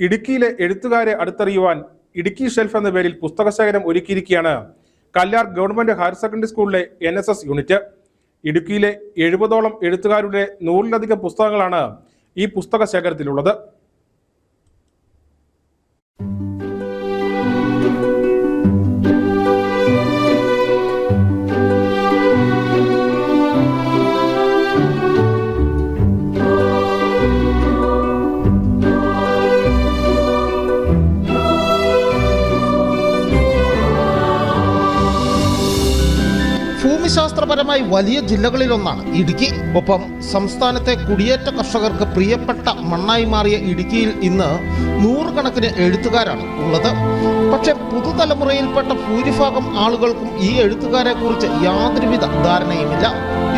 ഇടുക്കിയിലെ എഴുത്തുകാരെ അടുത്തറിയുവാൻ ഇടുക്കി ഷെൽഫ് എന്ന പേരിൽ പുസ്തകശേഖരം ഒരുക്കിയിരിക്കുകയാണ് കല്ലാർ ഗവൺമെന്റ് ഹയർ സെക്കൻഡറി സ്കൂളിലെ എൻ എസ് എസ് യൂണിറ്റ്. ഇടുക്കിയിലെ എഴുപതോളം എഴുത്തുകാരുടെ നൂറിലധികം പുസ്തകങ്ങളാണ് ഈ പുസ്തക ശേഖരത്തിലുള്ളത് ഭൂമിശാസ്ത്രപരമായി വലിയ ജില്ലകളിലൊന്നാണ് ഇടുക്കി. ഒപ്പം സംസ്ഥാനത്തെ കുടിയേറ്റ കർഷകർക്ക് പ്രിയപ്പെട്ട മണ്ണായി മാറിയ ഇടുക്കിയിൽ ഇന്ന് നൂറുകണക്കിന് എഴുത്തുകാരാണ് ഉള്ളത്. പക്ഷെ പുതുതലമുറയിൽപ്പെട്ട ഭൂരിഭാഗം ആളുകൾക്കും ഈ എഴുത്തുകാരെ കുറിച്ച് യാതൊരുവിധ ധാരണയുമില്ല.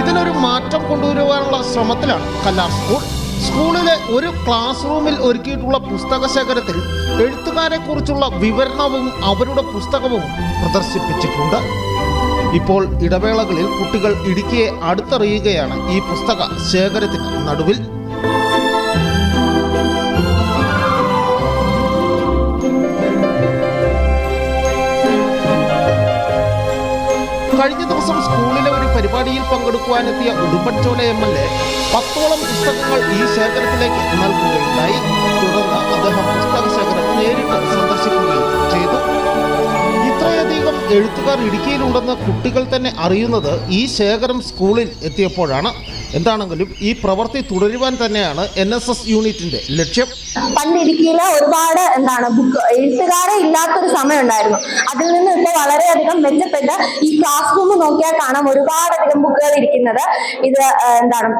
ഇതിനൊരു മാറ്റം കൊണ്ടുവരുവാനുള്ള ശ്രമത്തിലാണ് കല്ലാർ സ്കൂൾ. സ്കൂളിലെ ഒരു ക്ലാസ് റൂമിൽ ഒരുക്കിയിട്ടുള്ള പുസ്തക ശേഖരത്തിൽ എഴുത്തുകാരെ കുറിച്ചുള്ള വിവരണവും അവരുടെ പുസ്തകവും പ്രദർശിപ്പിച്ചിട്ടുണ്ട്. ഇപ്പോൾ ഇടവേളകളിൽ കുട്ടികൾ ഇടുക്കിയെ അടുത്തറിയുകയാണ്. ഈ പുസ്തക ശേഖരത്തിന് നടുവിൽ. കഴിഞ്ഞ ദിവസം സ്കൂളിലെ ഒരു പരിപാടിയിൽ പങ്കെടുക്കുവാനെത്തിയ ഉടുമ്പൻചോല എം എൽ എ പത്തോളം പുസ്തകങ്ങൾ ഈ ശേഖരത്തിലേക്ക് നൽകുകയുണ്ടായി. എഴുത്തുകാർ ഇടുക്കിയിലുണ്ടെന്ന് കുട്ടികൾ തന്നെ അറിയുന്നത് ഈ ശേഖരം സ്കൂളിൽ എത്തിയപ്പോഴാണ്. എന്താണെങ്കിലും ഈ പ്രവൃത്തി തുടരുവാൻ തന്നെയാണ് എൻ എസ് എസ് യൂണിറ്റിന്റെ ലക്ഷ്യം. പണ്ട് ഇടുക്കിയിലെ ഒരുപാട് എന്താണ് ബുക്ക് എഴുത്തുകാരെ ഇല്ലാത്തൊരു സമയം ഉണ്ടായിരുന്നു അതിൽ നിന്ന് ഇപ്പോൾ വളരെയധികം മെച്ചപ്പെട്ട് ഈ ക്ലാസ് റൂം നോക്കിയാൽ കാണാം ഒരുപാടധികം ബുക്കുകൾ ഇരിക്കുന്നത്. ഇത് എന്താണ്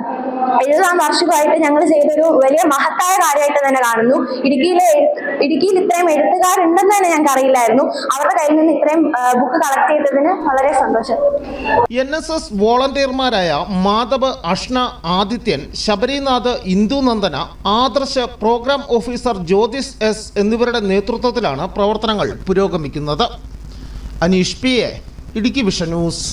എഴുതാം വർഷമായിട്ട് ഞങ്ങൾ ചെയ്തൊരു വലിയ മഹത്തായ കാര്യമായിട്ട് തന്നെ കാണുന്നു. ഇടുക്കിയിലെ ഇടുക്കിയിൽ ഇത്രയും എഴുത്തുകാരുണ്ടെന്ന് തന്നെ ഞങ്ങൾക്ക് അറിയില്ലായിരുന്നു. അവരുടെ കയ്യിൽ നിന്ന് ഇത്രയും ബുക്ക് കളക്ട് ചെയ്തതിന് വളരെ സന്തോഷം. N S S വോളണ്ടിയർമാരായ Madhav Ashna Adithyan Sabarinath Indunandana Adarsh programme officer Jyothis S എന്നിവരുടെ നേതൃത്വത്തിലാണ് പ്രവർത്തനങ്ങൾ പുരോഗമിക്കുന്നത്. Aneesh P A Idukki vision news.